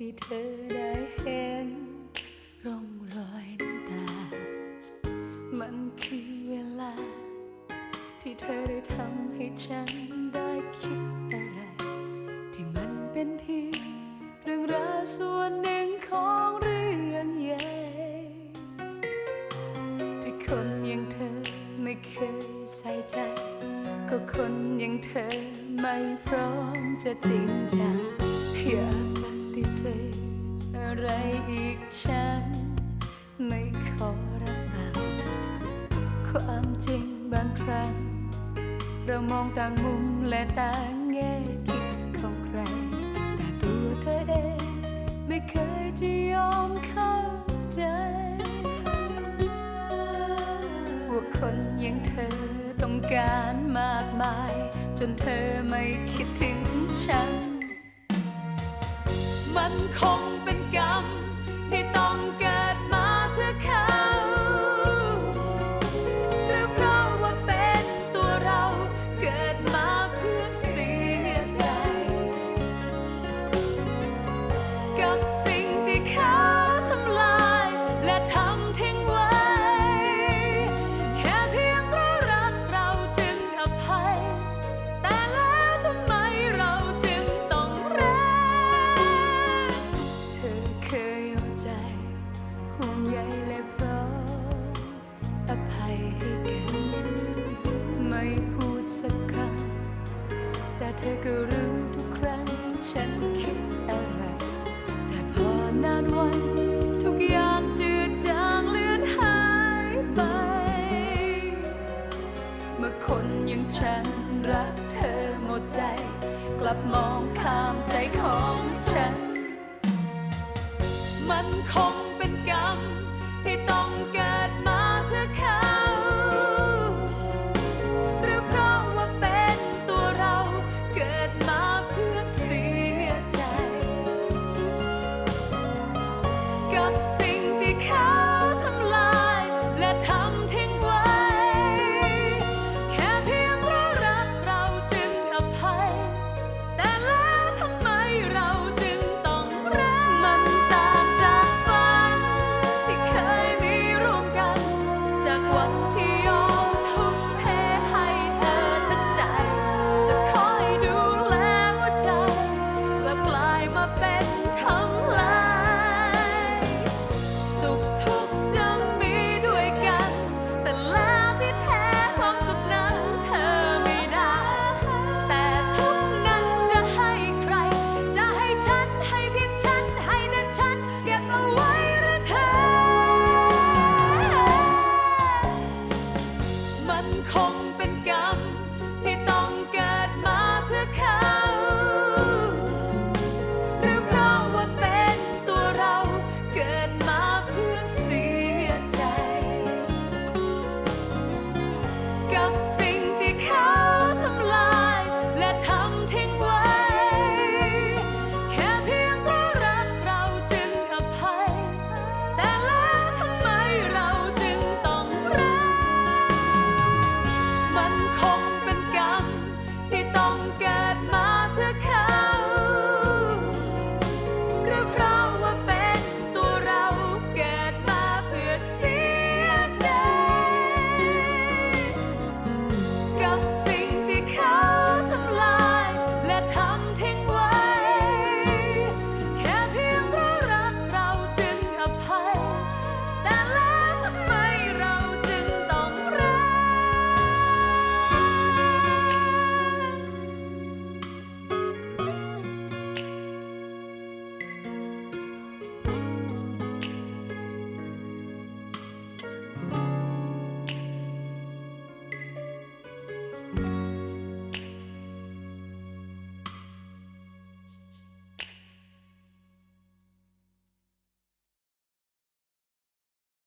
ที่เธอได้เห็น ร่องรอยน้ำตา มันคือเวลา ที่เธอได้ทำให้ฉันได้คิดอะไร ที่มันเป็นเพียงเรื่องราวส่วนหนึ่งของเรื่องใหญ่ที่คนอย่างเธอไม่เคยใส่ใจ ก็คนอย่างเธอไม่พร้อมจะจริงจังอยาปฏิ เสธอะไรอีกฉัน ไม่ขอรับฟังความจริงบางครั้ง เรามองต่างมุมและต่างแง่คิดของใคร แต่ตัวเธอเองไม่เคยจะยอมเข้าใจ ว่าคนอย่างเธอต้องการมากมาย จนเธอไม่คิดถึงฉัน มันคง เธอก็รู้ทุกครั้งฉันคิดอะไร แต่พอนานวันทุกอย่างจืดจางเลือนหายไป เมื่อคนอย่างฉันรักเธอหมดใจ กลับมองข้ามใจของ มั